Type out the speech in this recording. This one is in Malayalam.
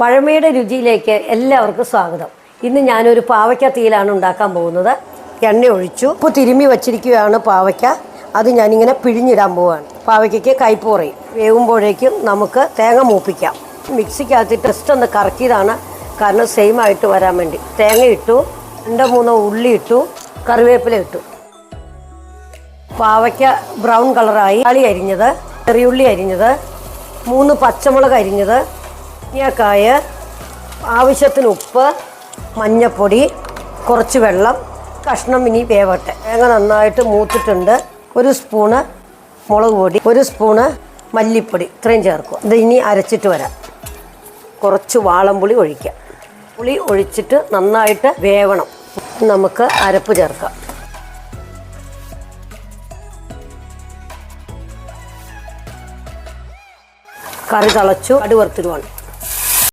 പഴമയുടെ രുചിയിലേക്ക് എല്ലാവർക്കും സ്വാഗതം. ഇന്ന് ഞാനൊരു പാവയ്ക്ക തീയിലാണ് ഉണ്ടാക്കാൻ പോകുന്നത്. എണ്ണ ഒഴിച്ചു. ഇപ്പോൾ തിരുമ്മി വച്ചിരിക്കുകയാണ് പാവയ്ക്ക. അത് ഞാനിങ്ങനെ പിഴിഞ്ഞിടാൻ പോവുകയാണ് പാവയ്ക്കയ്ക്ക് കൈപ്പോറയും വേവുമ്പോഴേക്കും നമുക്ക് തേങ്ങ മൂപ്പിക്കാം. മിക്സിക്കകത്ത് ടെസ്റ്റ് ഒന്ന് കറക്കിയതാണ്. കാരണം സെയിം ആയിട്ട് വരാൻ വേണ്ടി. തേങ്ങ ഇട്ടു. രണ്ടോ മൂന്നോ ഉള്ളി ഇട്ടു. കറിവേപ്പില ഇട്ടു. പാവയ്ക്ക ബ്രൗൺ കളറായി. കളി അരിഞ്ഞത്. ചെറിയുള്ളി അരിഞ്ഞത്. മൂന്ന് പച്ചമുളക് അരിഞ്ഞത്. മുരിങ്ങക്കായ ആവശ്യത്തിന് ഉപ്പ് മഞ്ഞപ്പൊടി കുറച്ച് വെള്ളം കഷ്ണം ഇനി വേവട്ടെ. തേങ്ങ നന്നായിട്ട് മൂത്തിട്ടുണ്ട്. ഒരു സ്പൂണ് മുളക് പൊടി ഒരു സ്പൂണ് മല്ലിപ്പൊടി. ഇത്രയും ചേർക്കുക. ഇത് ഇനി അരച്ചിട്ട് വരാം. കുറച്ച് വാളംപുളി ഒഴിക്കാം. പുളി ഒഴിച്ചിട്ട് നന്നായിട്ട് വേവണം. നമുക്ക് അരപ്പ് ചേർക്കാം. കറി തിളച്ചു അടി വറുത്തിടുവാണ്.